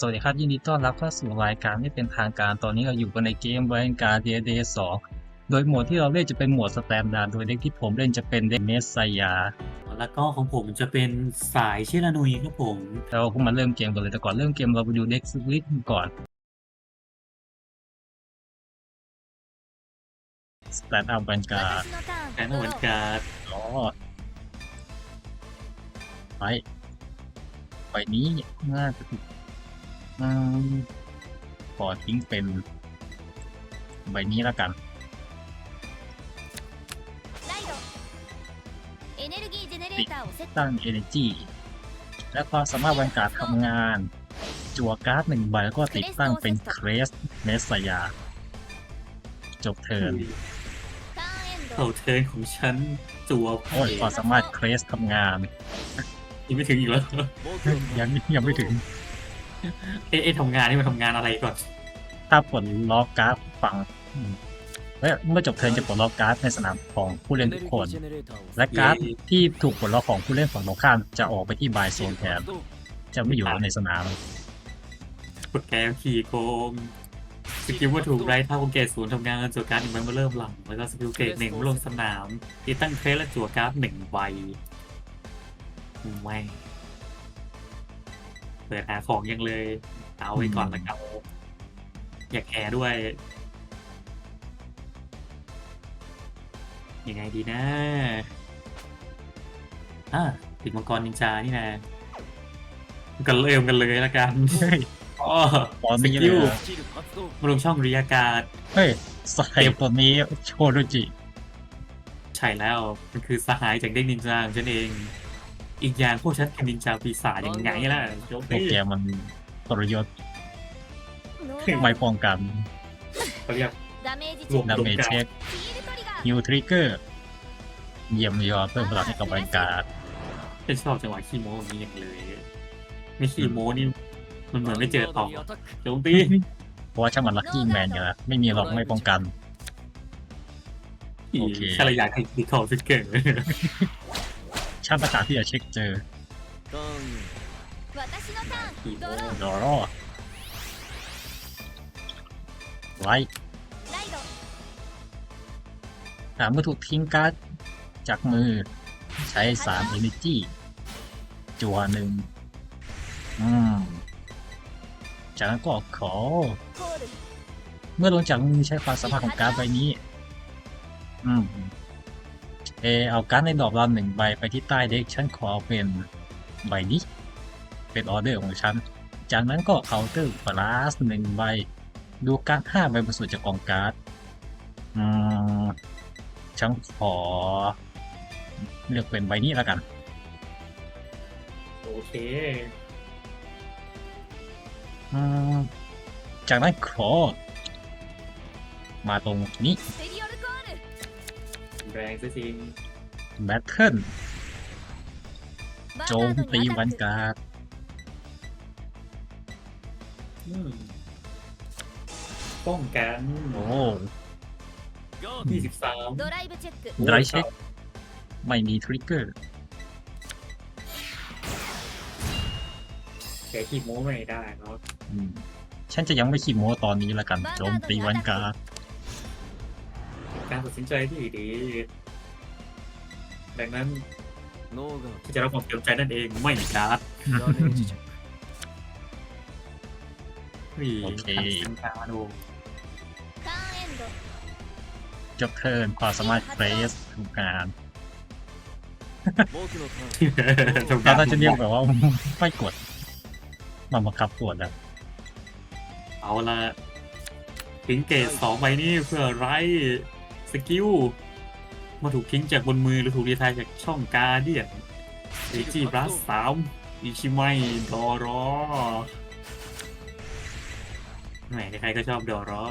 สวัสดีครับ ยินดีต้อนรับเข้าสู่รายการไม่เป็นทางการตอนนี้เราอยู่กันในเกม v a n g u a r d d 2โดยโหมดที่เราเล่นจะเป็นโหมดสแตนดาร์ดโดยเด็กที่ผมเล่นจะเป็นเด็กเมสไซยา แล้วก็ของผมจะเป็นสายชิรานุยครับผมเราก็มาเริ่มเกมกันเลยแต่ก่อนเริ่มเกมเราไปดูเด็กสวิตก่อนสแตนด์อัพแวนการ์ดแอนเหมือนกันอ๋อไปไปนี้น่าจะถูกอืม ขอทิ้งเป็นใบนี้แล้วกันติดตั้ง Energy และความสามารถวันการทำงาน จั่วการ์ดหนึ่งใบแล้วก็ติดตั้งเป็นเครสเมสยา จบเทิร์นเอาเทิร์นของฉันจั่วโอ้ยความสามารถเครสทำงาน ยังไม่ถึงอีกแล้วยังยังไม่ถึง เอ๊ะเอ๊ะทำงานนี่มันทำงานอะไรก่อน ถ้าปลดล็อกการ์ดฝั่งอืมเอ้ยเมื่อจบเทิร์นจะปลดล็อกการ์ดในสนามของผู้เล่นทุกคน และการ์ดที่ถูกปลดล็อกของผู้เล่นฝั่งตรงข้ามจะออกไปที่บายโซนแทนจะไม่อยู่ในสนาม กดแกมขี่โกงสกิลว่าถูกไรถ้าโอเกตศูนย์ทำงานจัวการ์ดหนึ่งใบมาเริ่มหลัง แล้วก็สกิลเกตหนึ่งลงสนามที่ตั้งเคสและจัวการ์ดหนึ่งใบไม่ง เปิดหาของยังเลย เอาไว้ก่อนละกันอยากแคร์ด้วย ยังไงดีนะอะติดมังกรนินจานี่นะกันเริ่มกันเลยละกันอ๋อตอนสนี้กิเลลยมาลงช่องริยากาศเฮ้ยสเตปตัวนี้โชโดจิ ใช่แล้ว มันคือสหายจากเด็กนินจาของฉันเอง อีกอย่างพวกฉันเป็นนินจาปีศาจยังไงล่ะโจม โปร ตี แกรมมันทรยศ ノ ไม่ ー ป้องกัน เขาเรียก ダメージチ ร ェ ว ッ ม ク ดาเมจเช็ค ヒールトリガー ฮิวทริกเกอร์เยี่ยมยอดเพิ่มพลังให้กับแวนการ์ด เป็นชอบจังหวะขี้โม้อย่างนี้อย่างเลย ไม่ขี้โม้นี่ มันเหมือนไม่เจอต่อโจมตี เพราะว่าช่างมันลัคกี้แมนอยู่แล้วไม่มีหรอกไม่ป้องกัน โอเค แค่เราอยากให้ดีคอฟิกเกอร์ ชั่นประกาที่จะเช็คเจอดอรอไลท์สามเมื่อถูกทิ้งการ์ดจากมือใช้สาม energy จัวหนึ่งอืมจากนั้นก็ขอ เมื่อลงจากมือใช้ความสัมพันธ์ของการ์ดใบนี้ อืม เอเอาการ์ดในดอกเราหนึ่งใบไปที่ใต้เด็กฉันขอเอาเป็นใบนี้ เป็นออเดอร์ของฉัน จากนั้นก็เคาน์เตอร์ฟลาสหนึ่งใบ ดูการ์ดห้าใบบนสุจากกองการ์ดอืมฉันขอ เลือกเป็นใบนี้แล้วกัน โอเคอืมจากนั้นขอมาตรงนี้ แรงซะจริง แบทเทิล バ โจ ー ม ガード ตี にアタ วัน ック การ์ด อืมป้องกัน โอ้ ยี่สิบสาม ドライブチェック ไดรเช็ค ไม่มีทริกเกอร์ แกขี้โม้ไม่ได้เนาะ อืมฉันจะยังไม่ขีโมตอนนี้ละกัน โจมตีวันการ์ด การตัดสินใจที่ดีดังนั้นที่จะรับความเต็มใจนั่นเองไม่การ์ดนี่คัาดูจบเทิร์นความสามารถเฟสทุกการถ้าจะเรียกแบบว่าไม่กด มาบังคับกดนะเอาละทิ้งเกตสองใบนี้เพื่อไร สกิลเมาถูกทิ้งจากบนมือหรือถูกรีไทายจากช่องการเดียนเอจีบลัสสามอิชิไมดอรอแหมใครๆก็ชอบดอรอ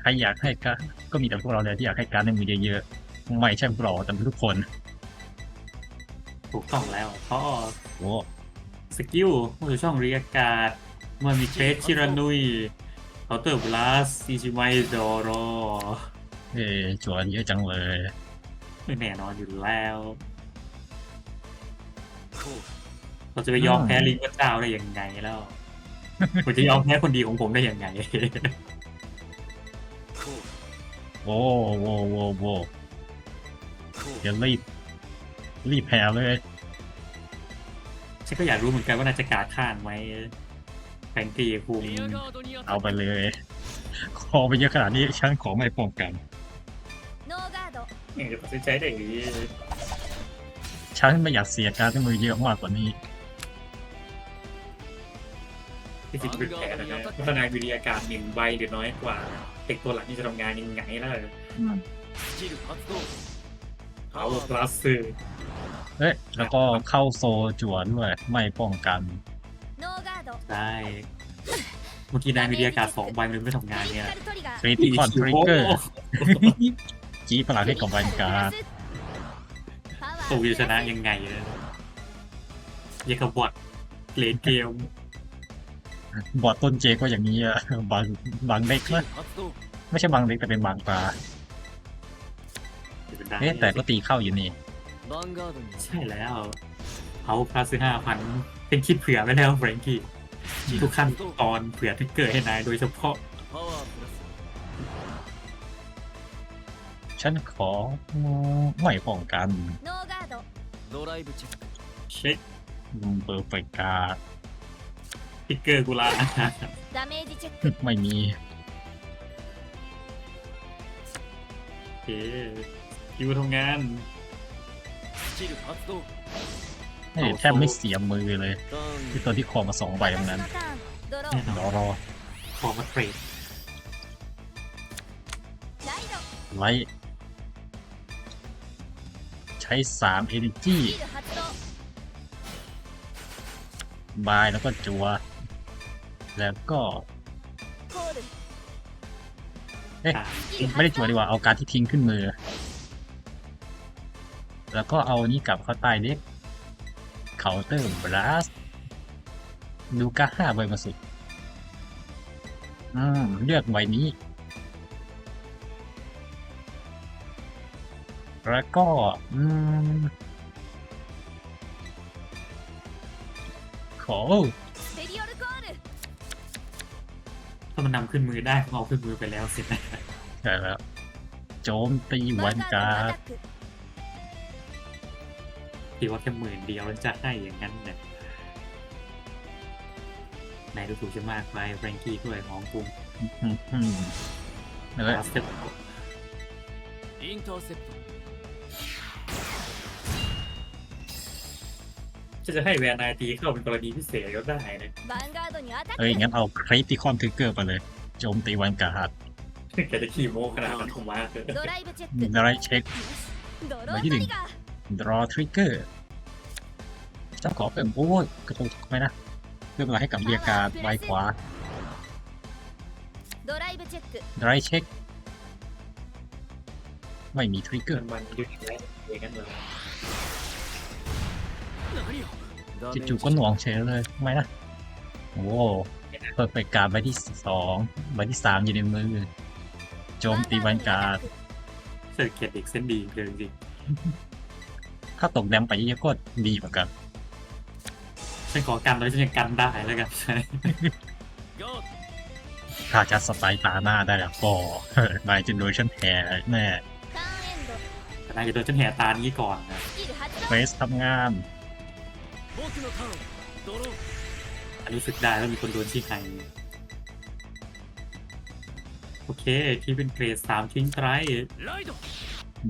ใครอยากให้การดก็มีแต่พวกเราเลยที่อยากให้การดในมือเยอะๆไม่ใช่พวกเราแต่ทุกคน ถูกต้องแล้วพ่อโอ้สกิลเมื่อช่องเรียกการ์ดเมื่อมีเทรสชิรานุยเคาน์เตอร์บลัสอิชิไมดอรอเอจวนเยอะจังเลยแน่นอนอยู่แล้ว เราจะไปยอมแพ้ลิงพระเจ้าได้ยังไงแล้วผมจะยอมแพ้คนดีของผมได้ยังไงโว้โว้โว้โว้เดี๋ยวรีบ รีบแพ้เลยฉันก็อยากรู้เหมือนกันว่านาจะการข้างไหม แองตีคุมเอาไปเลยขอไปเยอะขนาดนี้ฉันขอไม่ป้องกันเดี๋ยวซื้อใจได้ดีฉันไม่อยากเสียการที่มือเยอะมากกว่านี้ที่จริงเป็นแผนนะพัฒนาวิทยาการหนึ่งใบหรือน้อยกว่าเด็กตัวหลักนี่จะทำงานยังไงล่ะเอาคลาสซื้อเอ๊ะแล้วก็เข้าโซจวนด้วยไม่ป้องกัน ได้ เมื่อกี้นายมีเดียกาศสองใบมันเไม่ทำงานเนี่ยเสวิตคอนทริกเกอร์จี้พลังให้ของวันการ์ดตูจะชนะยังไงเนี่ยยังกับบอทเลนเกม บอทต้นเจก็อย่างนี้อะบางบางเล็กนะไม่ใช่บางเล็กแต่เป็นบางปลาเอ๊ะแต่ก็ตีเข้าอยู่นี่ ใช่แล้วเขาพลาสห้าพันเป็นคิดเผื่อไว้แล้วแฟรงกี้ ทุกขั้นตอนเผื่อที่เกิดให้นายโดยเฉพาะ ฉันขอไม่ป้องกัน เช็คเบอร์ไฟกาพิกเกอร์กุลาไม่มีโอเคคิวทำงาน แทบไม่เสียมือเลยที่ตอนที่คอมาสองใบตรงนั้นรอรอคอมาเทรดไลท์ใช้สามเอเนจีบายแล้วก็จัว แล้วก็เอ๊ะไม่ได้จัวดีกว่าเอาการที่ทิ้งขึ้นมือ แล้วก็เอานี้กลับเข้าใต้เด็ก เคาน์เตอร์บลัสดูกาห้าใบมาสิอืม เลือกใบนี้ แล้วก็ อืม ขอถ้ามันนำขึ้นมือได้เอาขึ้นมือไปแล้วเสร็จแล้วใช่แล้ว โจมตีวันการ์ ที่ว่าแค่หมื่นเดียวแล้วจะให้อย่างนั้นเนี่ยนายดูถูกจะมากไปแฟรงกี้ด้วยของกูนั่นแหละインターセプトจะจะให้แวนนาตีเข้าเป็นกรณีพิเศษก็ได้นะเอ้ยงั้นเอาคริติคอนทิกเกอร์ไปเลย โจมตีวันกาหัดแกจะขี่โมขนาดนั้นของมาเลยดรายเช็คไบที่หนึ่ง draw trigger จำขอเพิ่มโอ้ยกระตุกไหมนะ เพิ่มอะไรให้กับเบียกาดใบขวา drive check ไม่มีทริกเกอร์จู่ๆก็หน่วงเฉยเลยทำไมนะ โอ้เปิดไปการใบที่สองใบที่สามอยู่ในมือ โจมตีวันการเศรษฐกิจอีกเส้นดีเกินจริง ถ้าตกแดมไปเยอะก็ดีเหมือนกันฉันขอกันโดยฉันยังกันได้แล้วกันถ้าจะสไตล์ตาหน้าได้แล้วก็นายจะโดนฉันแห่แน่นายจะโดนฉันแห่ตานี้ก่อนนะเฟสทำงานรู้สึกได้แล้วมีคนโดนที่ใครโอเค ที่เป็นเกรดสามทิ้งไตร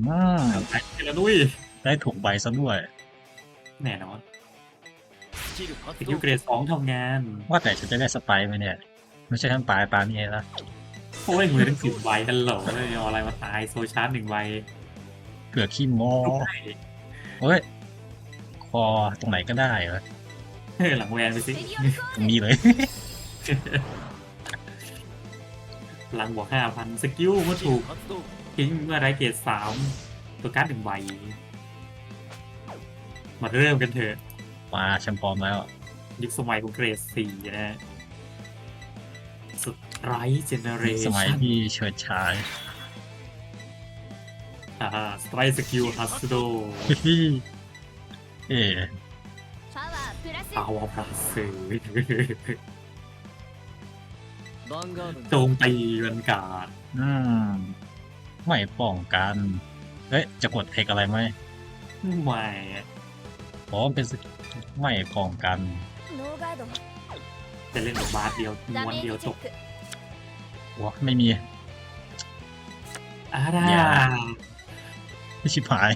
มาไอ้เจรนุ้ย ได้ถูกใบซะด้วย แน่นอนสกิลเกรดสองทำงาน ว่าแต่ฉันจะได้สไปร์ไหมเนี่ย ไม่ใช่ทั้งปลายปลาเมียละโอ้ยมือทั้งสิบใบฮัลโหลเอาอะไรมาตายโซชาร์หนึ่งใบเกือขี้มอเฮ้ย คอตรงไหนก็ได้เหรอหลังแวนไปสิมีเลย หลังหัวห้าพันสกิลก็ถูกทิ้งเมื่อไรเกรดสามตัวการ์ดหนึ่งใบ มาเริ่มกันเถอะมาฉันพร้อมแล้ว ยุคสมัยของเกรดสี่นะฮะสไรเจเนเรสมัยชั่นที่เฉิดฉายอ่าสไตร์สกิลฮัสโดเอ๋าวาพราสือร์โจงตีกันกาศอืมไม่ป้องกัน เอ๊ะ จะกดเทคอะไรไหมไม่ เพราะมันเป็นสกิลไม่ป้องกัน ノーガード จะเล่นแบบบาสเดียว ダ ม้วน メー เดียว ジ จ チェ บ ック วะไม่มี อ่าได้ อย่า ชิบหาย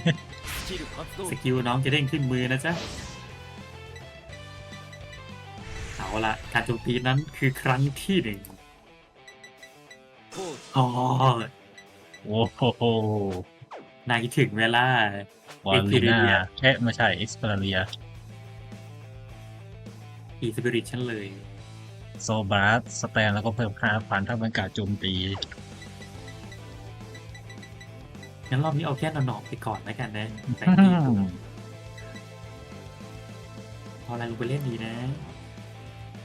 スキル発動 สกิลน้องจะเด้งขึ้นมือนะจ๊ะ เอาละการโจมตีนั้นคือครั้งที่หนึ่ง ポーズ อ๋อ โอ้โห นายถึงเวลา วอลลีนา Experia เอ๊ะไม่ใช่เอ็กซ์เพเรียอีสปิริตฉันเลยโซบาสสแตนแล้วก็เพิ่มค่าพันถ้ามันการโจมตีงั้นรอบนี้เอาแค่หนอนๆไปก่อนแล้วกันนะแต่อืที่มเอาอะไรลงไปเล่นดีนะ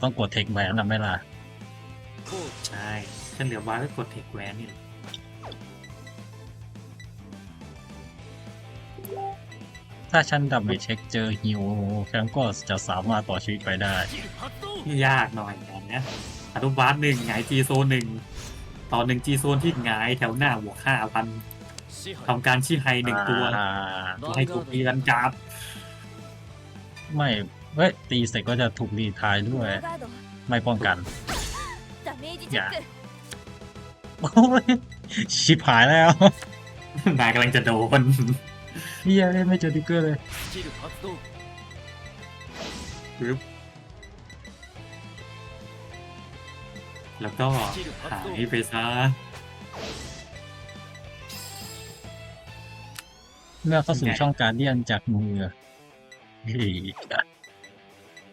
ต้องกดเทคแบนนะไม่ล่ะポーズใช่ฉันเหลือว้าก็กดเทคแวนนี่แหละ ถ้าฉันดับเบิลเช็คเจอฮิวฉันก็จะสามารถต่อชีวิตไปได้ยากหน่อยอย่นี้ยอนุบาสหนึ่งหงายจีโซนหนึ่งต่อหนึ่งจีโซนที่หงายแถวหน้าหัวห้าพันทำการชี้ไฮหนึ่งตัวตัวให้ถูกปีรันจับไม่เฮ้ยตีเสร็จก็จะถูกรีทายด้วย ไม่ป้องกันダメージโอ้ยชิบหายแล้ว นายกำลังจะโดน เฮียเล่นไม่เจอติ๊กเกอร์เลยปึ๊บแล้วก็หายไปซะเมื่อเข้าสู่ช่องการเดียนจากมือ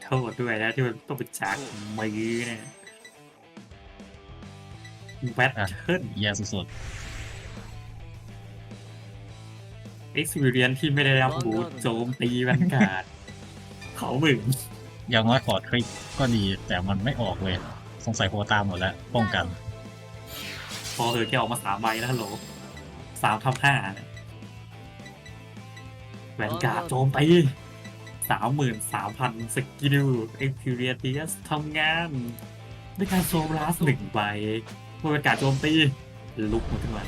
โทษด้วยนะที่มันต้องไปจากมือเนี่ยแบทเทิลยาสุด อ็กซ์เพรียนที่ไม่ได้รับบูทโจมตีแวนการ์ดเขาหมึงๆอย่างน้อยขอทริกก็ดี แต่มันไม่ออกเลย สงสัยโคตามหมดแล้ว ป้องกัน พอเออแกออกมาสามใบแล้วฮัลโหลสามทับห้าเนี่ยแวนการ์ดโจมตีสามหมื่นสามพันสกิลเอ็กซ์เพรียตีสทำงานด้วยการโซลาสหนึ่งใบเมื่อแวนการ์ดโจมตีลุกมันขึ้นมา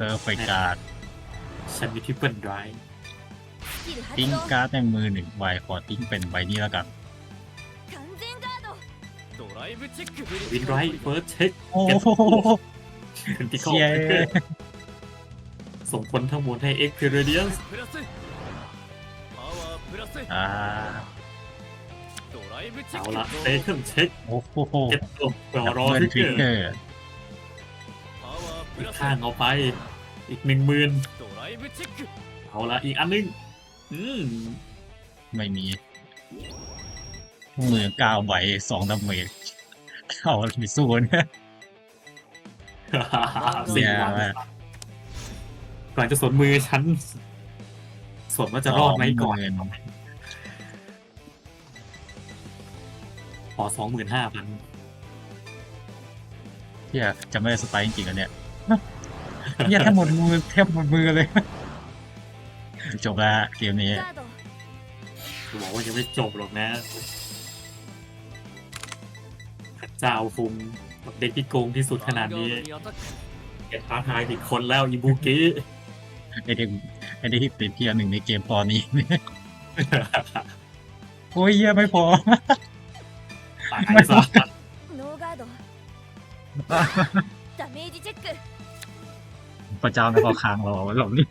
เซอร์ไฟการ์ดฉันมีที่เปิลไดร์ทิ้งการ์ดในมือหนึ่งใบขอทิ้งเป็นใบนี้แล้วกันวินไรเฟิร์สเช็คโอ้โหเป็นที่เข้าส่งผลทั้งมวลให้เอ็กซ์เพรเดียนส์เอาละเซคเช็คเก็ดตัวรอรอที่เกิด อีกข้างเอาไป อีกหนึ่งหมื่นเอาละอีกอันนึง อืมไม่มีมือก้าวไหวสองดาเมจเอาไปสู้เนี่ยสี่วันก่อนจะสนมือฉันสนว่าจะรอดไหมก่อนขอสองหมื่นห้าพันเที่ยจะไม่ได้สไตล์จริงๆแล้เนี่ย เฮียแทบหมดมือแทบหมดมือเลย จบละเกมนี้ ガード บอกว่ายังไม่จบหรอกนะพระเจ้าคุมกับเด็กที่โกงที่สุดขนาดนี้ ヴァンガードにアタック แกท้าทายผิดคนแล้วอีบูกิ ไอเด็กไอเด็กที่ติดเทียร์หนึ่งในเกมตอนนี้ โอ้ยเฮียไม่พอ ตายซะ ノーガードダメージチェック พระเจ้าไม่เข้ค้างเราไว้หลบนี่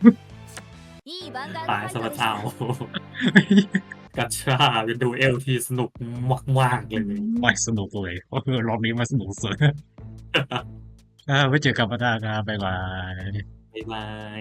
ตายสมเจ้ากัชชาเป็นดูเอลที่สนุกมากๆเลยไม่สนุกเลยเพราะรอบนี้มาสนุกสุดไว้เจอกับพัฒนาการบ๊ายบาย บ๊ายบาย